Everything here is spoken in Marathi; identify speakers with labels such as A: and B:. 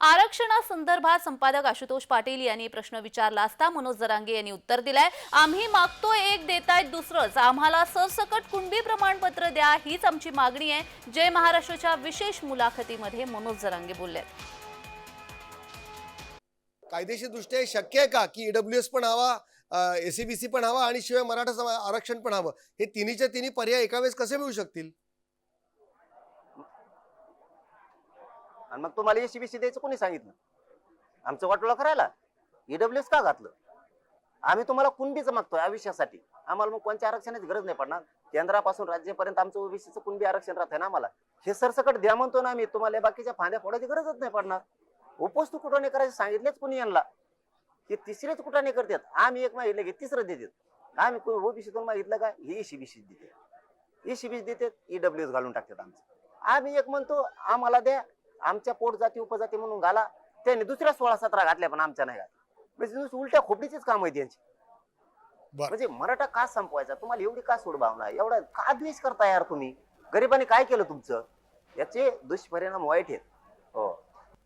A: आरक्षणासंदर्भात संपादक आशुतोष पाटील यांनी प्रश्न विचारला असता मनोज जरांगे यांनी उत्तर दिलंय आम्ही मागतोय एक देतायत दुसरंच. आम्हाला सरसकट कुणबी प्रमाणपत्र द्या हीच आमची मागणी आहे. जय महाराष्ट्राच्या विशेष मुलाखतीमध्ये मनोज जरांगे बोलले.
B: कायदेशीर दृष्ट्या शक्य आहे का की ईडब्ल्यू एस पण हवा एसीबीसी पण हवा आणि शिवाय मराठा आरक्षण पण हवं? हे तिन्हीच्या तिन्ही पर्याय एका वेळेस कसे मिळू शकतील?
C: आणि मग तुम्हाला एसीबीसी द्यायचं कोणी सांगितलं? आमचं वाटोळा करायला ईडब्ल्यू एस का घातलं? आम्ही तुम्हाला कुणबीचं मागतोय आयुष्यासाठी? आम्हाला मग कोणत्या आरक्षणाची गरज नाही पडणार? केंद्रापासून राज्यापर्यंत आमचं ओबीसीचं कुणबी आरक्षण राहतंय ना आम्हाला? हे सरसकट द्या म्हणतो ना आम्ही. तुम्हाला बाकीच्या फांद्या फोडायची गरजच नाही पडणार. उपज तू कुठं नाही करायचं सांगितलेच कुणी यांना? हे तिसरेच कुठं नाही करतात. आम्ही एक मागितलं की तिसरं देतात. आम्ही कोणी ओबीसीतून मागितलं का हे ईसीबीसी देते ईसीबीसी देतात. ईडब्ल्यू एस घालून टाकतात आमचं. आम्ही एक म्हणतो आम्हाला द्या आमच्या पोट जाती उपजाती म्हणून घाला. त्यांनी दुसऱ्या सोळा सतरा घातल्या पण आमच्या नाही घातल्या. म्हणजे नुसती उलट्या खोपडीचीच काम आहे त्यांची. म्हणजे मराठा का संपवायचा? तुम्हाला एवढी का सोडभावना? आहे? एवढा का द्वेष करता यार तुम्ही? गरिबांनी काय केलं तुमचं? याचे दुष्परिणाम वाईट आहेत.